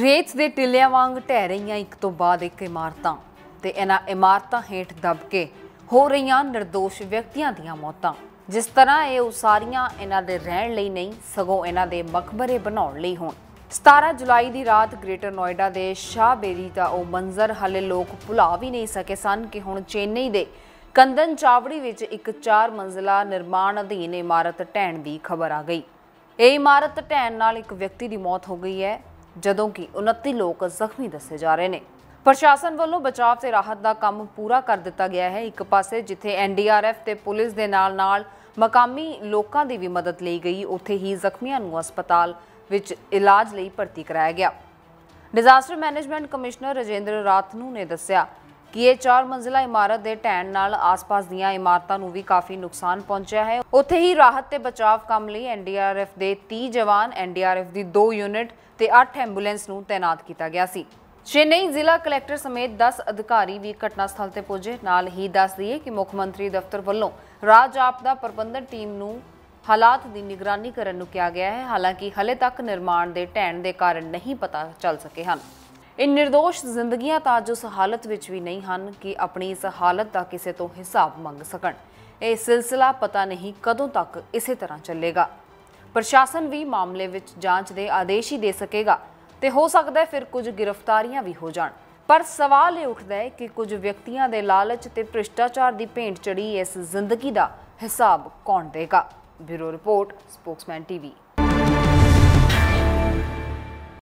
ਰੇਤ ਦੇ ਟਿੱਲਿਆਂ ਵਾਂਗ ਢਹਿ ਰਹੀਆਂ ਇੱਕ ਤੋਂ ਬਾਅਦ ਇੱਕ ਇਮਾਰਤਾਂ ਤੇ ਇਹਨਾਂ ਇਮਾਰਤਾਂ ਹੇਠ ਦਬ ਕੇ ਹੋ ਰਹੀਆਂ નિર્ਦੋਸ਼ ਵਿਅਕਤੀਆਂ ਦੀਆਂ ਮੌਤਾਂ। ਜਿਸ ਤਰ੍ਹਾਂ ਇਹ ਉਸਾਰੀਆਂ ਇਹਨਾਂ ਦੇ ਰਹਿਣ ਲਈ ਨਹੀਂ, ਸਗੋਂ ਇਹਨਾਂ ਦੇ ਮਕਬਰੇ ਬਣਾਉਣ ਲਈ ਹੋਣ। 17 ਜੁਲਾਈ ਦੀ ਰਾਤ ਗ੍ਰੇਟਰ ਨੋਇਡਾ ਦੇ ਸ਼ਾਹਬੇਰੀ ਦਾ ਉਹ ਮੰਜ਼ਰ ਹਲੇ ਲੋਕ ਭੁਲਾ ਵੀ ਨਹੀਂ ਸਕੇ ਸਨ ਕਿ ਹੁਣ ਚੇਨਈ ਦੇ ਕੰਦਨ ਚਾਵੜੀ ਵਿੱਚ ਇੱਕ 4 ਮੰਜ਼ਲਾ ਨਿਰਮਾਣ ਅਧੀਨ ਇਮਾਰਤ ਢਹਿਣ ਦੀ ਖਬਰ ਆ ਗਈ। ਇਹ ਇਮਾਰਤ ਢਹਿਣ ਨਾਲ ਇੱਕ ਵਿਅਕਤੀ ਦੀ ਮੌਤ ਹੋ ਗਈ ਹੈ। ਜਦੋਂ ਕਿ 29 ਲੋਕ ਜ਼ਖਮੀ ਦੱਸੇ ਜਾ ਰਹੇ ਨੇ। ਪ੍ਰਸ਼ਾਸਨ ਵੱਲੋਂ ਬਚਾਅ ਤੇ ਰਾਹਤ ਦਾ ਕੰਮ ਪੂਰਾ ਕਰ ਦਿੱਤਾ ਗਿਆ ਹੈ। ਇੱਕ ਪਾਸੇ ਜਿੱਥੇ ਐਨਡੀਆਰਐਫ ਤੇ ਪੁਲਿਸ ਦੇ ਨਾਲ-ਨਾਲ ਮਕਾਮੀ ਲੋਕਾਂ ਦੀ ਵੀ ਮਦਦ ਲਈ ਗਈ, ਉੱਥੇ ਹੀ ਜ਼ਖਮੀਆਂ ਨੂੰ ਹਸਪਤਾਲ ਵਿੱਚ ਇਲਾਜ ਲਈ ਭਰਤੀ ਕਰਾਇਆ ਗਿਆ। Disaster management commissioner Rajinder Rathnu ਨੇ ਦੱਸਿਆ ਕਿ ਇਹ 4 ਮੰਜ਼ਿਲਾ ਇਮਾਰਤ ਦੇ ਢਹਿਣ ਨਾਲ ਆਸ-ਪਾਸ ਦੀਆਂ ਇਮਾਰਤਾਂ ਨੂੰ ਵੀ ਕਾਫੀ ਨੁਕਸਾਨ ਪਹੁੰਚਿਆ ਹੈ। ਉੱਥੇ ਹੀ ਰਾਹਤ ਤੇ ਬਚਾਵ ਕੰਮ ਲਈ ਐਨਡੀਆਰਐਫ ਦੇ 30 ਜਵਾਨ ਐਨਡੀਆਰਐਫ ਦੀ 2 ਯੂਨਿਟ ਤੇ 8 ਐਂਬੂਲੈਂਸ ਨੂੰ ਤਾਇਨਾਤ ਕੀਤਾ ਗਿਆ ਸੀ। ਚੇਨਈ ਜ਼ਿਲ੍ਹਾ ਕਲੈਕਟਰ ਸਮੇਤ 10 ਅਧਿਕਾਰੀ ਵੀ ਘਟਨਾ ਸਥਲ ਤੇ ਪਹੁੰਚੇ ਨਾਲ ਹੀ ਦੱਸ ਦਈਏ ਕਿ ਮੁੱਖ ਮੰਤਰੀ ਦਫ਼ਤਰ ਵੱਲੋਂ ਰਾਜ ਆਪਦਾ ਪ੍ਰਬੰਧਨ ਟੀਮ ਨੂੰ ਹਾਲਾਤ ਦੀ ਨਿਗਰਾਨੀ ਕਰਨ ਨੂੰ ਕਿਹਾ ਗਿਆ ਹੈ। ਹਾਲਾਂਕਿ ਹਲੇ ਤੱਕ ਨਿਰਮਾਣ ਦੇ ਢਹਿਣ ਦੇ ਕਾਰਨ ਨਹੀਂ ਪਤਾ ਚੱਲ ਸਕੇ ਹਨ। ਇਹ નિર્ਦੋਸ਼ ਜ਼ਿੰਦਗੀਆਂ ਤਾਂ ਅੱਜ ਉਸ ਹਾਲਤ ਵਿੱਚ ਵੀ ਨਹੀਂ ਹਨ ਕਿ ਆਪਣੀ ਇਸ ਹਾਲਤ ਦਾ ਕਿਸੇ ਤੋਂ ਹਿਸਾਬ ਮੰਗ ਸਕਣ। ਇਹ ਸਿਲਸਿਲਾ ਪਤਾ ਨਹੀਂ ਕਦੋਂ ਤੱਕ ਇਸੇ ਤਰ੍ਹਾਂ ਚੱਲੇਗਾ। ਪ੍ਰਸ਼ਾਸਨ ਵੀ ਮਾਮਲੇ ਵਿੱਚ ਜਾਂਚ ਦੇ ਆਦੇਸ਼ ਹੀ ਦੇ ਸਕੇਗਾ ਤੇ ਹੋ ਸਕਦਾ ਹੈ ਫਿਰ ਕੁਝ ਗ੍ਰਿਫਤਾਰੀਆਂ ਵੀ ਹੋ ਜਾਣ। ਪਰ ਸਵਾਲ ਇਹ ਉੱਠਦਾ ਹੈ ਕਿ ਕੁਝ ਵਿਅਕਤੀਆਂ ਦੇ ਲਾਲਚ ਤੇ ਭ੍ਰਿਸ਼ਟਾਚਾਰ ਦੀ ਭੇਂਟ ਚੜੀ ਇਸ ਜ਼ਿੰਦਗੀ ਦਾ ਹਿਸਾਬ ਕੌਣ ਦੇਗਾ? Bureau report, Spokesman TV.